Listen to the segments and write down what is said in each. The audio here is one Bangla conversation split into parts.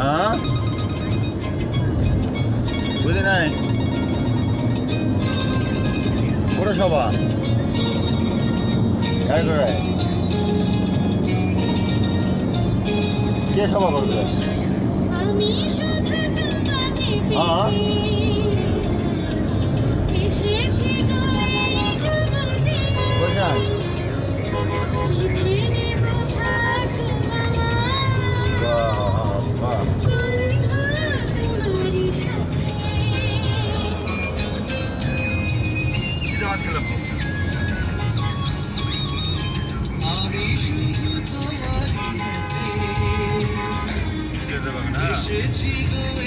হ্যাঁ? বুঝি নাই? কোটা সভা। গাড়ি করে। কে সভা করবে? আমি হ্যাঁ। cheek.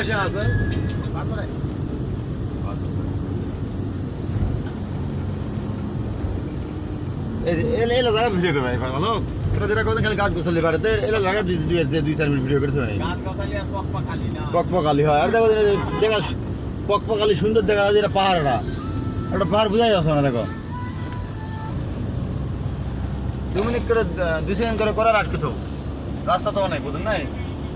আসে আছে এলা এলা জায়গা ভিডিও করবে ভালো তোরা যেটা করতেন খালি গাছ গোছালি বাড়িতে এলা জায়গা দুই দুই দুই চার মিনিট ভিডিও করতে নাই পক পকালি হয়। আর দেখো দেখা পক পকালি সুন্দর দেখা যায় এটা পাহাড়টা একটা পাহাড় বোঝাই যাচ্ছে না দেখো। দু মিনিট করে দুই সেকেন্ড করে করার আটকে তো রাস্তা তো অনেক বুঝুন নাই?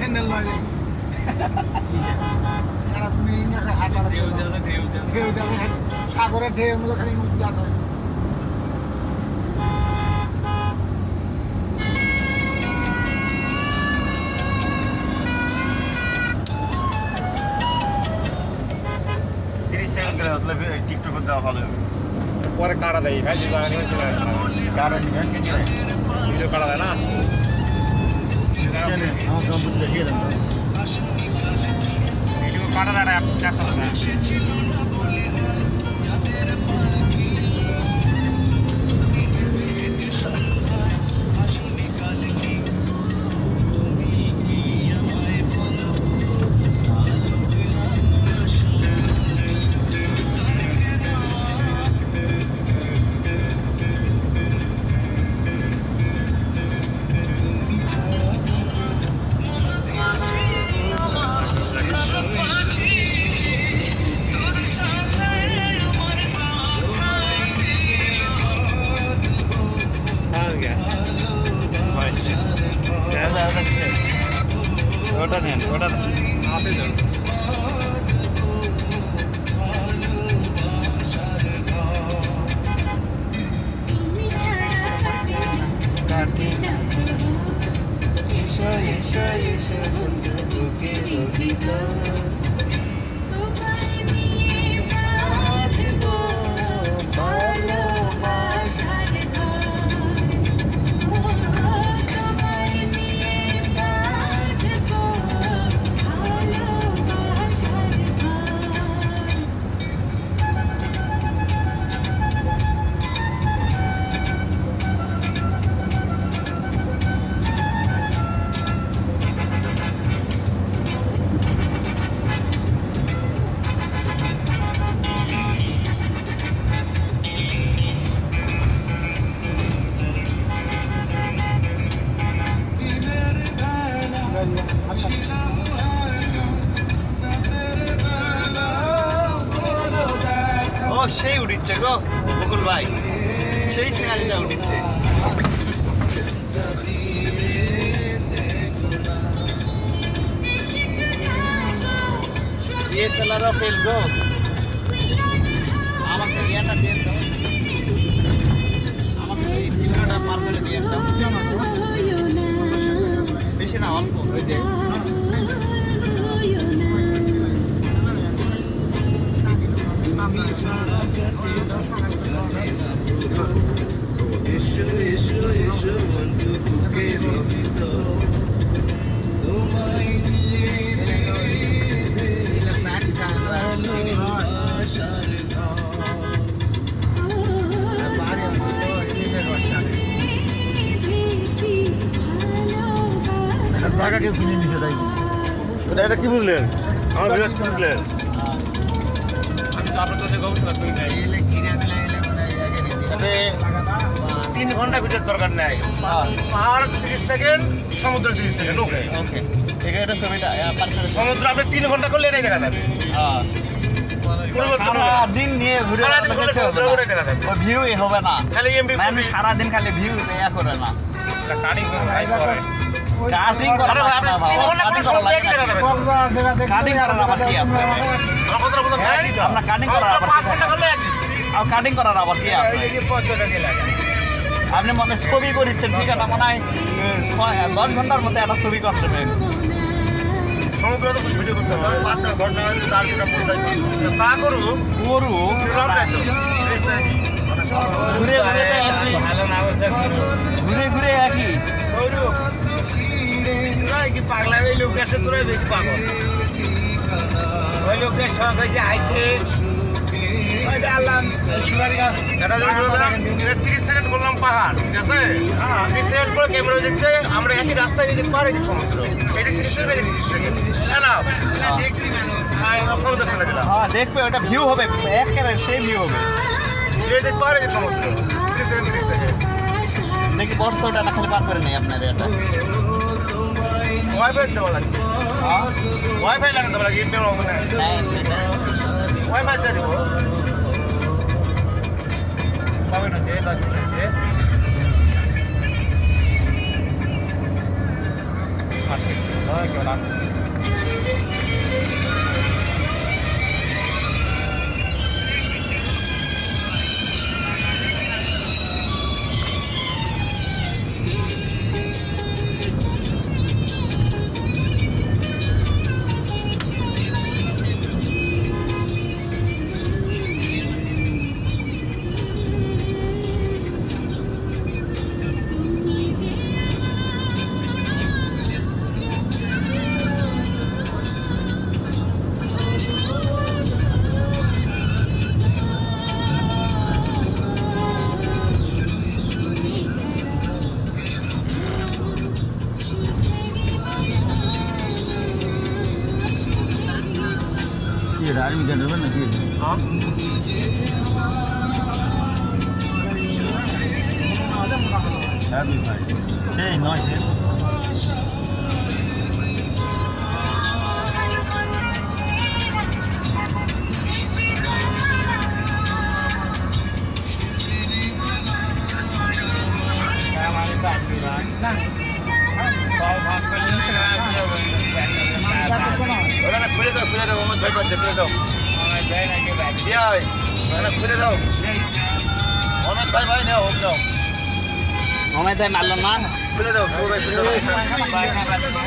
হ্যান্ডেল নয় সাগরের ঢেউ মতো খালি উঠতে আসে। টিকটক ভালো পরে কাটা দেয় ভাই কাটা দেয় না? চারশো উঠছে গো বকুল ভাই। সেই সিনারিটা উঠছে ডিএসএলআরও ফেল গো। আমাকে ইয়াটা দিয়ে দাও। আমাকে ওই ভিডিওটা পার করে দিয়ে দাও। বেশি না অল্প। ওই যে এটা কি বুঝলেন? আমার বিরাট কি বুঝলেন? তিন ঘণ্টা ভিডিওর দরকার নেই। পাহাড় তিরিশ সেকেন্ড সমুদ্র তিরিশ সেকেন্ড ওকে ওকে এটা ছবিটা সমুদ্র আপনি তিন ঘণ্টা করলে এটাই দেখা যাবে। হ্যাঁ। নিয়ে ঘুরে সারাদিন হবে না। খালি এমবি মানে সারাদিন খালি ভিউ ইয়া করে না। কাটিং করে ভাই করে কাটিং করা ঘণ্টা। কাটিং করার আবার কি আছে? আপনার কাটিং করার আবার পাঁচ ঘণ্টা কাটিং করার আবার কি আছে? আপনি মনে ছবি করিচ্ছেন ঠিক আছে? মনে হয় দশ ঘণ্টার মধ্যে একটা ছবি করতে পারেন সমুদ্র তো ভিডিও করতেছে। বাদ দাও ঘটনা হয়েছে তার যেটা মন চাই তা করুক গরু লাভ নাই তো। জিনিসটা একই। ঘুরে ঘুরে একই। ঘুরে ঘুরে একই। কি পাগলা ওই লোক আছে তোরাই বেশি পাগল। ওই লোকের শখ হয়েছে আইসে বললাম এটা 30 সেকেন্ড বললাম পাহাড় ঠিক আছে? 30 সেকেন্ড পরে ক্যামেরা দেখতে আমরা একই রাস্তায় এদিকে পার এদিকে সমুদ্র। এদিকে 30 সেকেন্ড এদিকে 30 সেকেন্ড। না হ্যাঁ সমুদ্র চলে গেলাম হ্যাঁ দেখবে ওটা ভিউ হবে একেবারে সেই ভিউ হবে। এদিকে পার এদিকে সমুদ্র। 30 সেকেন্ড 30 সেকেন্ড। দেখি বর্ষ ওটা না খালি পার করে নেই আপনার এটা। ওয়াইফাই দেওয়া লাগবে? ওয়াইফাই লাগাতে হবে ইন্টার হবে না। ওয়াইফাই দিয়ে দিব কবে না সে দাঁত হ্যাপি ভাই সেই নয় সে ওরা না খুলে দাও খুলে দাও আমার ভাই বাদ খুলে দাও দিয়া ভাই ওরা খুলে দাও। অনেক ভাই ভাই নাও হোক নাও। মনে হয় মারলো না? খুলে দাও।